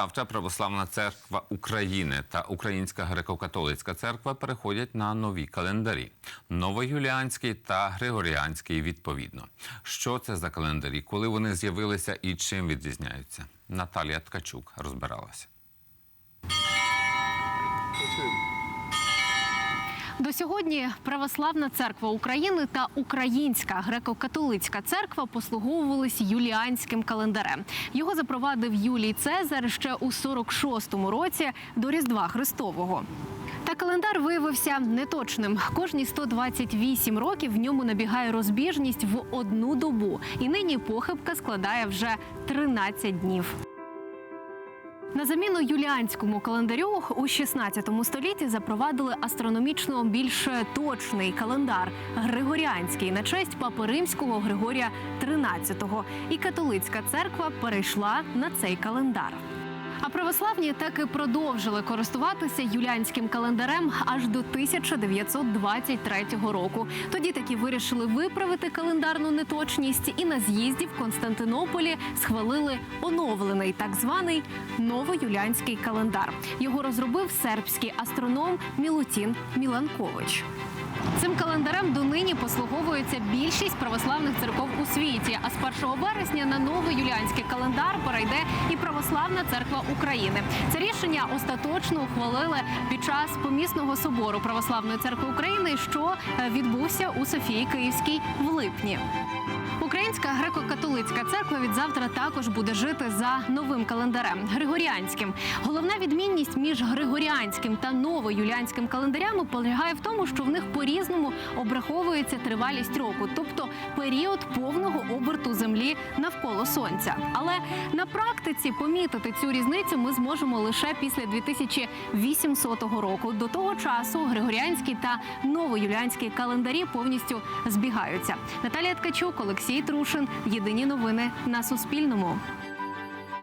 Завтра Православна церква України та Українська греко-католицька церква переходять на нові календарі: новоюліанський та григоріанський відповідно. Що це за календарі, коли вони з'явилися і чим відрізняються? Наталія Ткачук розбиралася. До сьогодні Православна церква України та Українська греко-католицька церква послуговувались юліанським календарем. Його запровадив Юлій Цезар ще у 46-му році до Різдва Христового. Та календар виявився неточним. Кожні 128 років в ньому набігає розбіжність в одну добу, і нині похибка складає вже 13 днів. На заміну юліанському календарю у 16 столітті запровадили астрономічно більш точний календар Григоріанський на честь папи римського Григорія XIII. І католицька церква перейшла на цей календар. А православні так і продовжили користуватися юліанським календарем аж до 1923 року. Тоді таки вирішили виправити календарну неточність і на з'їзді в Константинополі схвалили оновлений так званий новоюліанський календар. Його розробив сербський астроном Мілутін Міланкович. Цим календарем донині послуговується більшість православних церков у світі. А з 1 вересня на новий юліанський календар перейде і Православна церква України. Це рішення остаточно ухвалили під час помісного собору Православної церкви України, що е, відбувся у Софії Київській в липні. Українська греко-католицька церква від завтра також буде жити за новим календарем григоріанським. Головна відмінність між григоріанським та новоюліанським календарями полягає в тому, що в них по-різному обраховується тривалість року, тобто період повного оберту землі навколо сонця. Але на практиці помітити цю різницю ми зможемо лише після 2800 року. До того часу григоріанський та новоюліанський календарі повністю збігаються. Наталія Ткачук, Олексій Трушин. Єдині новини на Суспільному.